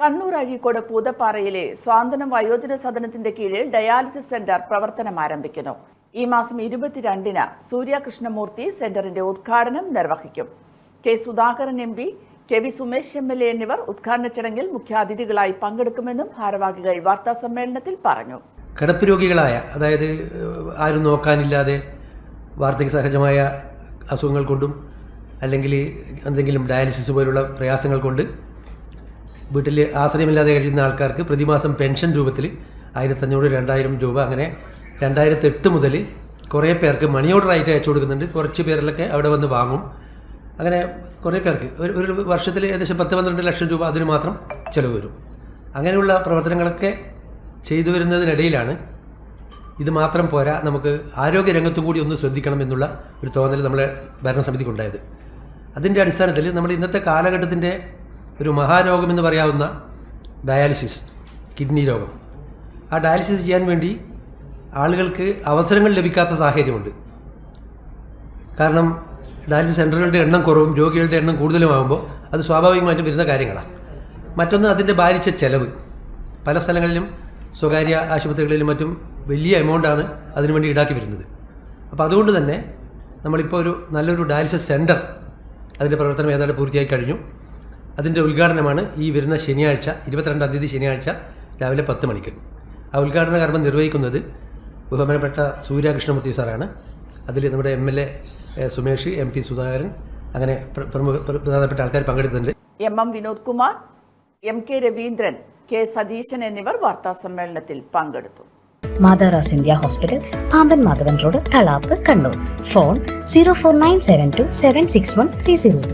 കണ്ണൂർ അഴീക്കോട് പൂതപ്പാറയിലെ സ്വാന്തനം വയോജന സദനത്തിന്റെ കീഴിൽ dialysis centre പ്രവർത്തനം ആരംഭിക്കുന്നു. ഈ മാസം ഇരുപത്തിരണ്ടിന് സൂര്യ കൃഷ്ണമൂർത്തി സെന്ററിന്റെ ഉദ്ഘാടനം നിർവഹിക്കും. K Sudhakaran M P K V Sumesh M L A എന്നിവർ ഉദ്ഘാടന ചടങ്ങിൽ മുഖ്യാതിഥികളായി പങ്കെടുക്കുമെന്നും ഭാരവാഹികൾ വാർത്താസമ്മേളനത്തിൽ പറഞ്ഞു. കിടപ്പ് രോഗികളായ അതായത് ആരും നോക്കാനില്ലാതെ വാർദ്ധക്യ സഹജമായ അസുഖങ്ങൾ കൊണ്ടും അല്ലെങ്കിൽ എന്തെങ്കിലും ഡയാലിസിസ് പോലുള്ള പ്രയാസങ്ങൾ കൊണ്ട് വീട്ടിൽ ആശ്രയമില്ലാതെ കഴിയുന്ന ആൾക്കാർക്ക് പ്രതിമാസം പെൻഷൻ രൂപത്തിൽ ആയിരത്തഞ്ഞൂറ് രണ്ടായിരം രൂപ അങ്ങനെ രണ്ടായിരത്തി എട്ട് മുതൽ കുറേ പേർക്ക് മണി ഓർഡർ ആയിട്ട് അയച്ചു കൊടുക്കുന്നുണ്ട്. കുറച്ച് പേരിലൊക്കെ അവിടെ വന്ന് വാങ്ങും. അങ്ങനെ കുറേ പേർക്ക് ഒരു ഒരു വർഷത്തിൽ ഏകദേശം പത്ത് പന്ത്രണ്ട് ലക്ഷം രൂപ അതിന് മാത്രം ചിലവ് വരും. അങ്ങനെയുള്ള പ്രവർത്തനങ്ങളൊക്കെ ചെയ്തു വരുന്നതിനിടയിലാണ് ഇത് മാത്രം പോരാ നമുക്ക് ആരോഗ്യരംഗത്തും കൂടി ഒന്ന് ശ്രദ്ധിക്കണം എന്നുള്ള ഒരു തോന്നൽ നമ്മളെ ഭരണസമിതിക്കുണ്ടായത് അതിന്റെ അടിസ്ഥാനത്തിൽ നമ്മൾ ഇന്നത്തെ കാലഘട്ടത്തിന്റെ ഒരു മഹാരോഗം എന്ന് പറയാവുന്ന ഡയാലിസിസ് കിഡ്നി രോഗം. ആ ഡയാലിസിസ് ചെയ്യാൻ വേണ്ടി ആളുകൾക്ക് അവസരങ്ങൾ ലഭിക്കാത്ത സാഹചര്യമുണ്ട്. കാരണം ഡയാലിസിസ് സെന്ററുകളുടെ എണ്ണം കുറവും രോഗികളുടെ എണ്ണം കൂടുതലുമാകുമ്പോൾ അത് സ്വാഭാവികമായിട്ടും വരുന്ന കാര്യങ്ങളാണ്. മറ്റൊന്ന് അതിന്റെ ഭാരിച്ച ചെലവ്. പല സ്ഥലങ്ങളിലും സ്വകാര്യ ആശുപത്രികളിലും മറ്റും വലിയ എമൗണ്ടാണ് അതിനുവേണ്ടി ഈടാക്കി വരുന്നത്. അപ്പോൾ അതുകൊണ്ട് തന്നെ നമ്മളിപ്പോൾ ഒരു നല്ലൊരു ഡയാലിസിസ് സെന്റർ അതിന്റെ പ്രവർത്തനം ഏതാണ്ട് പൂർത്തിയായി കഴിഞ്ഞു. അതിന്റെ ഉദ്ഘാടനമാണ് ഈ വരുന്ന ശനിയാഴ്ച ഇരുപത്തിരണ്ടാം തീയതി ശനിയാഴ്ച രാവിലെ പത്ത് മണിക്ക്. ആ ഉദ്ഘാടന കർമ്മം നിർവഹിക്കുന്നത് ബഹുമാനപ്പെട്ട സൂര്യകൃഷ്ണമൂർത്തി സാറാണ്. അതിൽ നമ്മുടെ M L A Sumesh M P Sudhakaran അങ്ങനെ പ്രമുഖ പ്ര- പ്രധാനപ്പെട്ട ആൾക്കാർ പങ്കെടുത്തിട്ടുണ്ട്. M M Vinod Kumar M K Raveendran K Satheesan എന്നിവർ വാർത്താ സമ്മേളനത്തിൽ പങ്കെടുത്തു. മാതാറാസ് India hospital Pamban Madhavan road Thalap Kannur. Phone zero four nine seven two seven six one three zero three